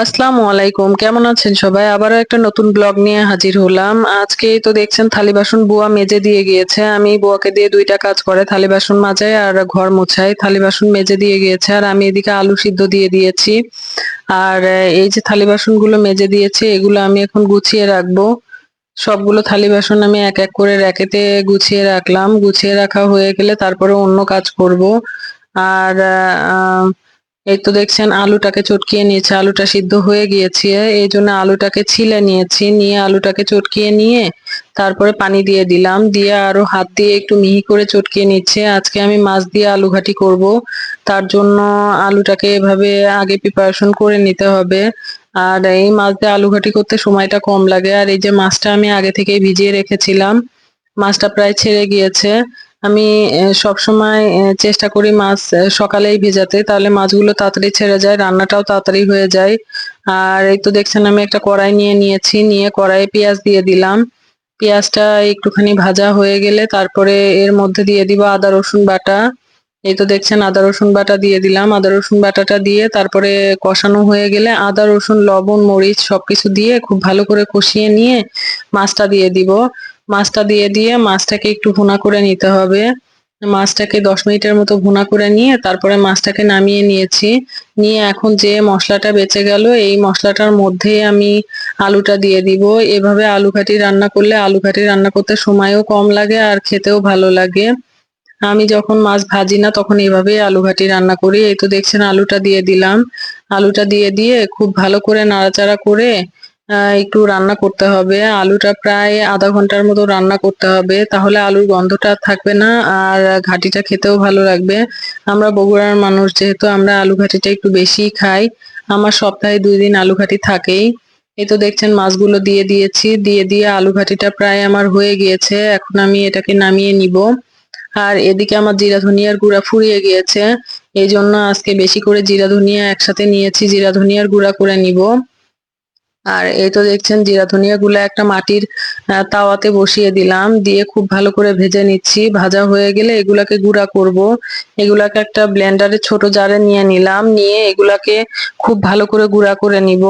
আসসালামু আলাইকুম। কেমন আছেন সবাই? আবারও একটা নতুন ব্লগ নিয়ে হাজির হলাম। আজকে তো দেখছেন, থালি বাসন বুয়া মেজে দিয়ে গিয়েছে। আমি বুয়াকে দিয়ে দুইটা কাজ করে, থালি বাসন মাজাই আর ঘর মোছাই। থালি বাসন মেজে দিয়ে গিয়েছে আর আমি এদিকে আলু সিদ্ধ দিয়ে দিয়েছি। আর এই যে থালি বাসনগুলো মেজে দিয়েছে, এগুলো আমি এখন গুছিয়ে রাখব। সবগুলো থালি বাসন আমি এক এক করে র্যাকেতে গুছিয়ে রাখলাম। গুছিয়ে রাখা হয়ে গেলে তারপরে অন্য কাজ করব। আর, আহ এই তো দেখছেন আলুটাকে চটকিয়ে নিয়েছে, আলুটা সিদ্ধ হয়ে গিয়েছে। এই জন্য আলুটাকে ছিলে নিয়েছি, নিয়ে আলুটাকে চটকিয়ে নিয়ে তারপরে পানি দিয়ে দিলাম। দিয়ে আরও হাত দিয়ে একটু মিহি করে চটকিয়ে নিচ্ছে। আজকে আমি মাছ দিয়ে আলু ঘাটি করব। তার জন্য আলুটাকে এভাবে আগে প্রিপারেশন করে নিতে হবে। আর এই মাছ দিয়ে আলু ঘাটি করতে সময়টা কম লাগে। আর এই যে মাছটা আমি আগে থেকেই ভিজিয়ে রেখেছিলাম, মাছটা প্রায় ছেড়ে গিয়েছে। আমি সব সময় চেষ্টা করি মাছ সকালেই ভেজাতে। তাহলে মাছগুলো তাড়াতাড়ি ছেড়ে যায়, রান্নাটাও তাড়াতাড়ি হয়ে যায়। আর এই তো দেখছেন, আমি একটা কড়াই নিয়ে নিয়েছি, নিয়ে কড়াইয়ে পেঁয়াজ দিয়ে দিলাম। পেঁয়াজটা একটুখানি ভাজা হয়ে গেলে তারপরে এর মধ্যে দিয়ে দিব আদা, রসুন বাটা। এই তো দেখছেন, আদা, রসুন বাটা দিয়ে দিলাম। আদা, রসুন বাটাটা দিয়ে তারপরে কষানো হয়ে গেলে আদা, রসুন, লবণ, মরিচ সবকিছু দিয়ে খুব ভালো করে কষিয়ে নিয়ে মাছটা দিয়ে দিব। মাছটা দিয়ে দিয়ে মাছটাকে একটু ভুনা করে নিতে হবে। মাছটাকে দশ মিনিটের মতো ভুনা করে নিয়ে তারপরে মাছটাকে নামিয়ে নিয়েছি। নিয়ে এখন যে মশলাটা বেঁচে গেল, এই মশলাটার মধ্যে আমি আলুটা দিয়ে দিব। এভাবে আলু ঘাটি রান্না করলে আলু ঘাটি রান্না করতে সময়ও কম লাগে আর খেতেও ভালো লাগে। আমি যখন মাছ ভাজি না তখন এভাবেই আলু ঘাটি রান্না করি। এই তো দেখছেন আলুটা দিয়ে দিলাম। আলুটা দিয়ে দিয়ে খুব ভালো করে নাড়াচাড়া করে একটু রান্না করতে হবে। আলুটা প্রায় আধা ঘণ্টার মতো রান্না করতে হবে। তাহলে আলুর গন্ধটা থাকবে না আর ঘাটিটা খেতেও ভালো লাগবে। আমরা বগুড়ার মানুষ, যেহেতু আমরা আলু ঘাটিটা একটু বেশি খাই, আমার সপ্তাহে দুই দিন আলু ঘাটি থাকেই। এই তো দেখছেন মাছগুলো দিয়ে দিয়েছি। দিয়ে দিয়ে আলু ঘাটিটা প্রায় আমার হয়ে গিয়েছে। এখন আমি এটাকে নামিয়ে নিব। আর এদিকে আমার জিরা ধনিয়ার গুঁড়া ফুরিয়ে গিয়েছে। এই জন্য আজকে বেশি করে জিরা ধনিয়া একসাথে নিয়েছি। জিরা ধনিয়ার গুঁড়া করে নিব। আর এই তো দেখছেন জিরা ধনিয়া গুলা একটা মাটির তাওয়াতে বসিয়ে দিলাম। দিয়ে খুব ভালো করে ভেজে নিচ্ছি। ভাজা হয়ে গেলে এগুলাকে গুঁড়া করব। এগুলাকে একটা ব্লেন্ডারে ছোট জারে নিয়ে নিলাম। নিয়ে এগুলাকে খুব ভালো করে গুঁড়া করে নিব।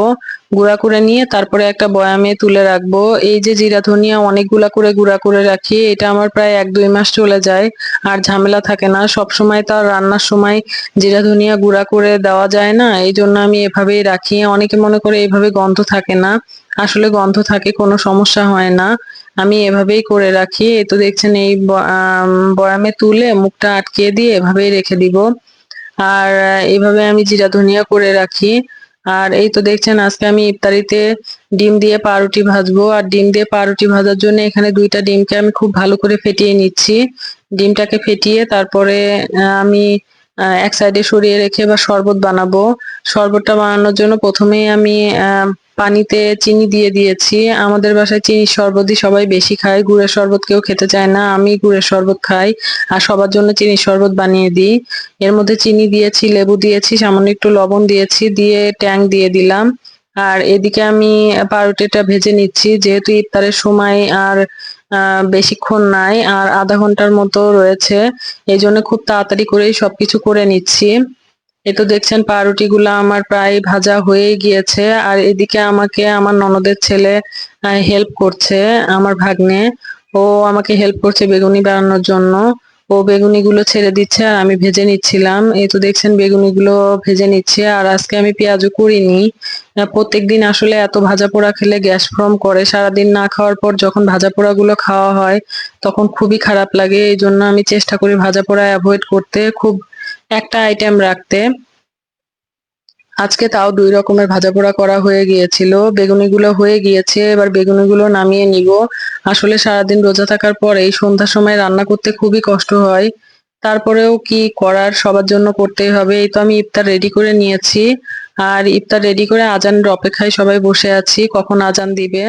গুঁড়া করে নিয়ে তারপরে একটা বয়ামে তুলে রাখব। এই যে জিরা ধনিয়া অনেকগুলা করে গুঁড়া করে রাখি, এটা আমার প্রায় এক দুই মাস চলে যায়, আর ঝামেলা থাকে না। সব সময় তার রান্নার সময় জিরা ধনিয়া গুঁড়া করে দেওয়া যায় না, এই জন্য আমি এভাবেই রাখি। অনেকে মনে করে এইভাবে গন্ধ থাকে না, আসলে গন্ধ থাকে, কোনো সমস্যা হয় না। আমি এভাবেই করে রাখি। এই তো দেখছেন, এই বয়ামে তুলে মুখটা আটকে দিয়ে এভাবেই রেখে দিব। আর এভাবে আমি জিরা ধনিয়া করে রাখি। আর এই তো দেখছেন, আজকে আমি ইফতারিতে ডিম দিয়ে পাউরুটি ভাজবো। আর ডিম দিয়ে পাউরুটি ভাজার জন্য এখানে দুইটা ডিমকে আমি খুব ভালো করে ফেটিয়ে নিচ্ছি। ডিমটাকে ফেটিয়ে তারপরে আমি এক সাইডে সরিয়ে রেখে বা শরবত বানাবো। শরবতটা বানানোর জন্য প্রথমেই আমি পানিতে চিনি দিয়ে দিয়েছি। আমাদের বাসায় চিনি শরবতই সবাই বেশি খায়। গুড়ের শরবত কেউ খেতে চায় না। আমি গুড়ের শরবত খাই আর সবার জন্য চিনি শরবত বানিয়ে দিই। এর মধ্যে চিনি দিয়েছি, লেবু দিয়েছি, সামান্য একটু লবণ দিয়েছি, দিয়ে ট্যাং দিয়ে দিলাম। আর এদিকে আমি পাউরুটিটা ভেজে নিচ্ছি। যেহেতু ইফতারের সময় আর বেশিক্ষণ নাই আর আধা ঘণ্টার মতো রয়েছে এই জন্য খুব তাড়াতাড়ি করেই সবকিছু করে নিচ্ছি। এ তো দেখছেন পাউরুটি গুলা আমার প্রায় ভাজা হয়ে গিয়েছে। আর এদিকে আমাকে আমার ননদের ছেলে হেল্প করছে, আমার ভাগ্নে। ও আমাকে হেল্প করছে বেগুনি বানানোর জন্য। ও বেগুনিগুলো ছেড়ে দিচ্ছে আর আমি ভেজে নিচ্ছিলাম। এই তো দেখছেন বেগুনিগুলো ভেজে নিচ্ছে। আর আজকে আমি পেঁয়াজও করিনি। প্রত্যেক দিন আসলে এত ভাজা পোড়া খেলে গ্যাস ফর্ম করে। সারাদিন না খাওয়ার পর যখন ভাজা পোড়াগুলো খাওয়া হয়, তখন খুবই খারাপ লাগে। এই জন্য আমি চেষ্টা করি ভাজা পোড়া অ্যাভয়েড করতে। খুব একটা আইটেম রাখতে। আজকে তাও দুই রকমের ভাজা পোড়া করা হয়ে গিয়েছিল। বেগুনিগুলো হয়ে গিয়েছে, এবার বেগুনিগুলো নামিয়ে নিব। আসলে সারাদিন রোজা থাকার পর এই সন্ধ্যার সময় রান্না করতে খুবই কষ্ট হয়। তারপরেও কি করার সবার জন্য করতেই হবে, এই তো আমি ইফতার রেডি করে নিয়েছি। আর ইফতার রেডি করে আজানের অপেক্ষায় সবাই বসে আছি, কখন আজান দিবে?